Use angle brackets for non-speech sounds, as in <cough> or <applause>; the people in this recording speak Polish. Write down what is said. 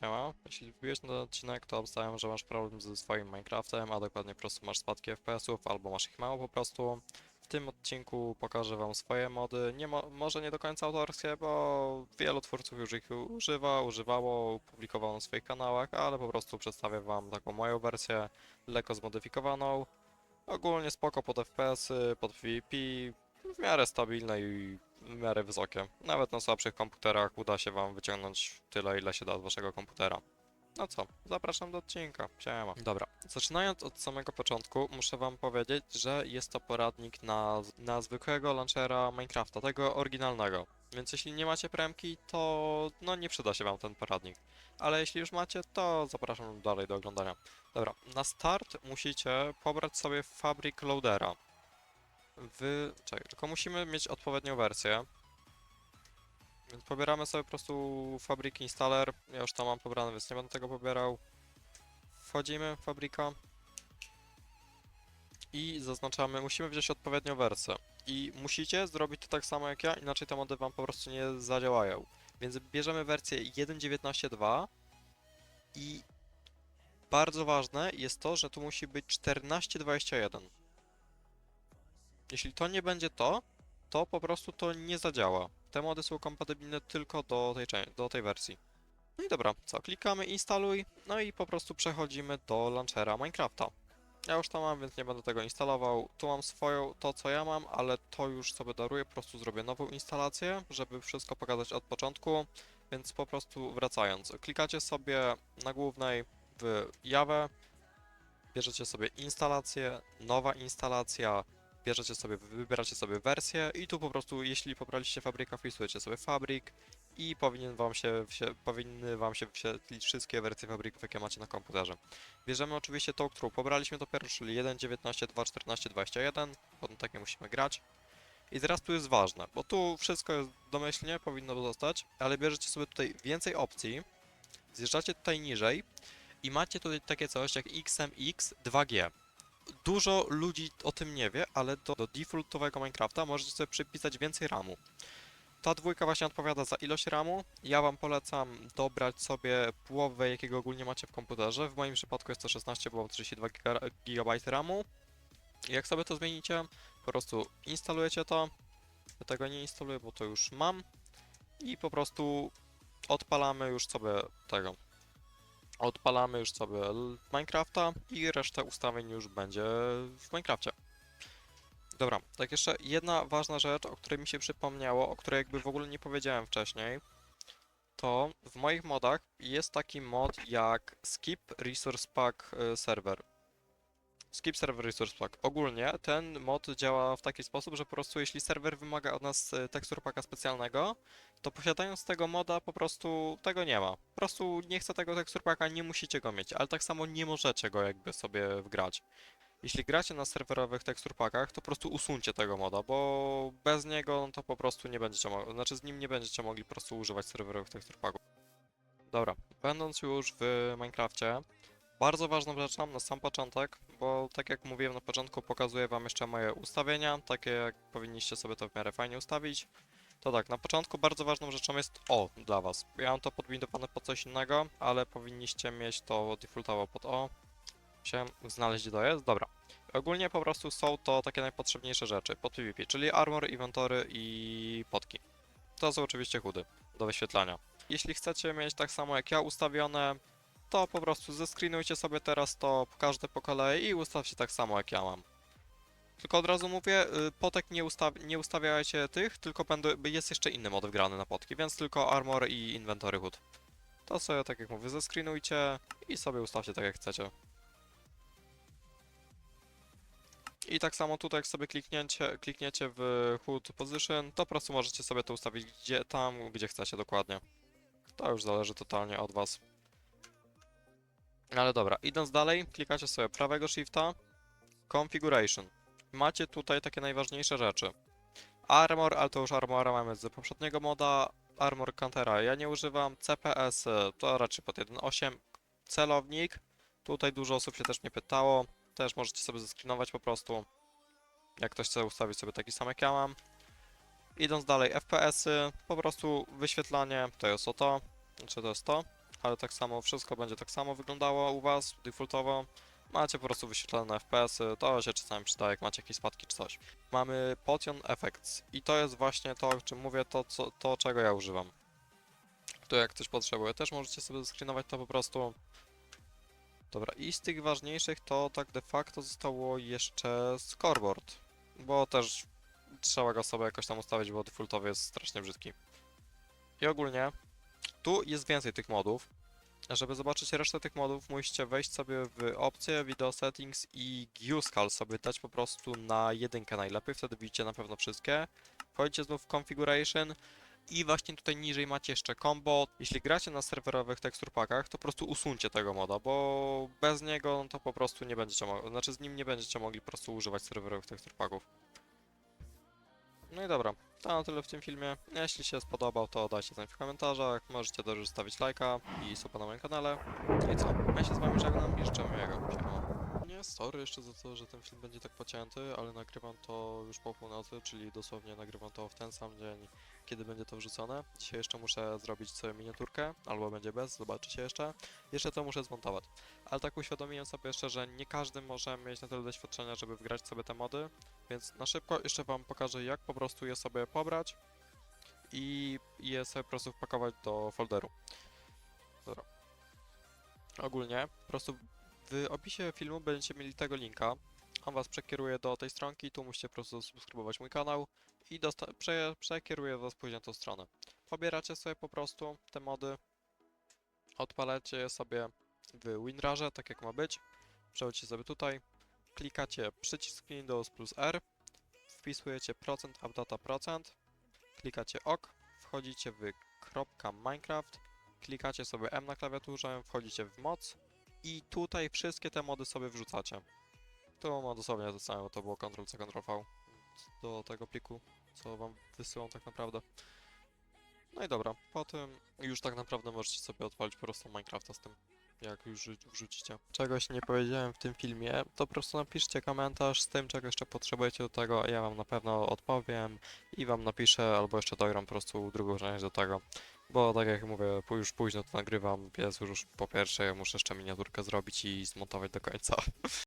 siema. Jeśli wbiłeś na odcinek, to obstawiam, że masz problem ze swoim Minecraftem, a dokładnie po prostu masz spadki FPS-ów, albo masz ich mało po prostu. W tym odcinku pokażę wam swoje mody, nie mo może nie do końca autorskie, bo wielu twórców już ich używa, używało, publikowało na swoich kanałach, ale po prostu przedstawię wam taką moją wersję, lekko zmodyfikowaną. Ogólnie spoko pod FPS-y, pod PvP, w miarę stabilne i w miarę wysokie. Nawet na słabszych komputerach uda się wam wyciągnąć tyle, ile się da z waszego komputera. No co, zapraszam do odcinka. Siema. Dobra, zaczynając od samego początku, muszę wam powiedzieć, że jest to poradnik na, na zwykłego launchera Minecrafta, tego oryginalnego. Więc jeśli nie macie premki, to no nie przyda się wam ten poradnik. Ale jeśli już macie, to zapraszam dalej do oglądania. Dobra, na start musicie pobrać sobie Fabric Loadera. Wy... Czekaj, tylko musimy mieć odpowiednią wersję. Więc pobieramy sobie po prostu Fabric Installer. Ja już to mam pobrane, więc nie będę tego pobierał. Wchodzimy w fabryka. I zaznaczamy, musimy wziąć odpowiednią wersję. I musicie zrobić to tak samo jak ja, inaczej te mody wam po prostu nie zadziałają. Więc bierzemy wersję 1.19.2 i bardzo ważne jest to, że tu musi być 14.21. Jeśli to nie będzie to, to po prostu to nie zadziała. Te mody są kompatybilne tylko do tej, do tej wersji. No i dobra, co? Klikamy instaluj, no i po prostu przechodzimy do launchera Minecrafta. Ja już to mam, więc nie będę tego instalował. Tu mam swoją, to co ja mam, ale to już sobie daruję, po prostu zrobię nową instalację, żeby wszystko pokazać od początku. Więc po prostu wracając, klikacie sobie na głównej w Java, bierzecie sobie instalację, nowa instalacja, bierzecie sobie, wybieracie sobie wersję i tu po prostu, jeśli pobraliście fabryka, wpisujecie sobie fabryk i powinien wam się, się, powinny wam się wyświetlić wszystkie wersje fabryków, jakie macie na komputerze. Bierzemy oczywiście tą, którą pobraliśmy dopiero, czyli 1.19.2.14.21, potem takie musimy grać. I teraz tu jest ważne, bo tu wszystko jest domyślnie, powinno zostać, ale bierzecie sobie tutaj więcej opcji, zjeżdżacie tutaj niżej i macie tutaj takie coś jak XMX 2G dużo ludzi o tym nie wie, ale do, do defaultowego Minecrafta możecie sobie przypisać więcej RAMu. Ta dwójka właśnie odpowiada za ilość RAMu. Ja wam polecam dobrać sobie połowę, jakiego ogólnie macie w komputerze. W moim przypadku jest to 16, bo mam 32 GB RAMu. Jak sobie to zmienicie, po prostu instalujecie to. Ja tego nie instaluję, bo to już mam. I po prostu odpalamy już sobie tego odpalamy już sobie Minecrafta i reszta ustawień już będzie w Minecrafcie. Dobra, tak jeszcze jedna ważna rzecz, o której mi się przypomniało, o której jakby w ogóle nie powiedziałem wcześniej, to w moich modach jest taki mod jak Skip Resource Pack y, Server. Skip Server Resource Pack. Ogólnie ten mod działa w taki sposób, że po prostu jeśli serwer wymaga od nas y, tekstur packa specjalnego, to posiadając tego moda po prostu tego nie ma. Po prostu nie chce tego tekstur packa, nie musicie go mieć, ale tak samo nie możecie go jakby sobie wgrać. Jeśli gracie na serwerowych tekstur packach, to po prostu usuńcie tego moda, bo bez niego no to po prostu nie będziecie mogli, znaczy z nim nie będziecie mogli po prostu używać serwerowych tekstur packów. Dobra, będąc już w Minecrafcie, bardzo ważną rzeczą na sam początek, bo tak jak mówiłem na początku, pokazuję wam jeszcze moje ustawienia, takie jak powinniście sobie to w miarę fajnie ustawić. To tak, na początku bardzo ważną rzeczą jest O dla was. Ja mam to podbindowane pod coś innego, ale powinniście mieć to defaultowo pod O. Musiałem znaleźć to jest, dobra. Ogólnie po prostu są to takie najpotrzebniejsze rzeczy pod PvP, czyli armor, inwentory i potki. To są oczywiście chudy do wyświetlania. Jeśli chcecie mieć tak samo jak ja ustawione, to po prostu zescreenujcie sobie teraz to każde po kolei i ustawcie tak samo jak ja mam. Tylko od razu mówię, y, potek nie, ustaw nie ustawiajcie tych, tylko będę, jest jeszcze inny mod wgrany na potki, więc tylko armor i inventory hood. To sobie, tak jak mówię, zescreenujcie i sobie ustawcie tak jak chcecie. I tak samo tutaj, jak sobie kliknięcie, klikniecie w HUD Position, to po prostu możecie sobie to ustawić gdzie, tam, gdzie chcecie dokładnie. To już zależy totalnie od Was. Ale dobra, idąc dalej, klikacie sobie prawego shifta, Configuration. Macie tutaj takie najważniejsze rzeczy. Armor, ale to już armora mamy z poprzedniego moda. Armor Cantera ja nie używam. CPS y, to raczej pod 1.8. Celownik. Tutaj dużo osób się też mnie pytało. Też możecie sobie zeskrinować po prostu. Jak ktoś chce ustawić sobie taki sam jak ja mam. Idąc dalej, FPS-y, po prostu wyświetlanie, to jest o to, znaczy to jest to. Ale tak samo wszystko będzie tak samo wyglądało u was, defaultowo. Macie po prostu wyświetlone FPS-y, to się czasami przyda, jak macie jakieś spadki czy coś. Mamy Potion Effects i to jest właśnie to, o czym mówię, to, co, to czego ja używam. To jak ktoś potrzebuje, też możecie sobie screenować to po prostu. Dobra, i z tych ważniejszych to tak de facto zostało jeszcze scoreboard, bo też trzeba go sobie jakoś tam ustawić, bo defaultowy jest strasznie brzydki. I ogólnie tu jest więcej tych modów. Żeby zobaczyć resztę tych modów, musicie wejść sobie w opcję Video Settings i Guescal sobie dać po prostu na jedynkę najlepiej, wtedy widzicie na pewno wszystkie. Wchodzicie znów w Configuration i właśnie tutaj niżej macie jeszcze combo. Jeśli gracie na serwerowych tekstur packach, to po prostu usuńcie tego moda, bo bez niego no to po prostu nie będziecie mogli, znaczy z nim nie będziecie mogli po prostu używać serwerowych tekstur packów. No i dobra, to na tyle w tym filmie. Jeśli się spodobał, to dajcie znać w komentarzach. Możecie też zostawić lajka i suba na moim kanale. I co? Ja się z wami żegnam i życzę miłego. Nie, sorry jeszcze za to, że ten film będzie tak pocięty, ale nagrywam to już po północy, czyli dosłownie nagrywam to w ten sam dzień, kiedy będzie to wrzucone. Dzisiaj jeszcze muszę zrobić sobie miniaturkę, albo będzie bez, zobaczycie jeszcze. Jeszcze to muszę zmontować. Ale tak uświadomiłem sobie jeszcze, że nie każdy może mieć na tyle doświadczenia, żeby wgrać sobie te mody, więc na szybko jeszcze wam pokażę, jak po prostu je sobie pobrać i je sobie po prostu wpakować do folderu. Dobra. Ogólnie, po prostu w opisie filmu będziecie mieli tego linka. On was przekieruje do tej stronki, tu musicie po prostu subskrybować mój kanał i prze przekieruje was później na tą stronę. Pobieracie sobie po prostu te mody, odpalacie je sobie w WinRarze, tak jak ma być. Przechodzicie sobie tutaj, klikacie przycisk Windows plus R, wpisujecie procent updata procent, klikacie OK, wchodzicie w Minecraft, klikacie sobie M na klawiaturze, wchodzicie w moc i tutaj wszystkie te mody sobie wrzucacie. To ma dosłownie to samo, to było Ctrl-C, Ctrl-V do tego pliku, co wam wysyłam tak naprawdę. No i dobra, potem już tak naprawdę możecie sobie odpalić po prostu Minecrafta z tym, jak już wrzu- wrzucicie. Czegoś nie powiedziałem w tym filmie, to po prostu napiszcie komentarz z tym, czego jeszcze potrzebujecie do tego, ja wam na pewno odpowiem i wam napiszę, albo jeszcze dogram po prostu drugą część do tego. Bo tak jak mówię, już późno to nagrywam, jest już po pierwsze, muszę jeszcze miniaturkę zrobić i zmontować do końca. <laughs>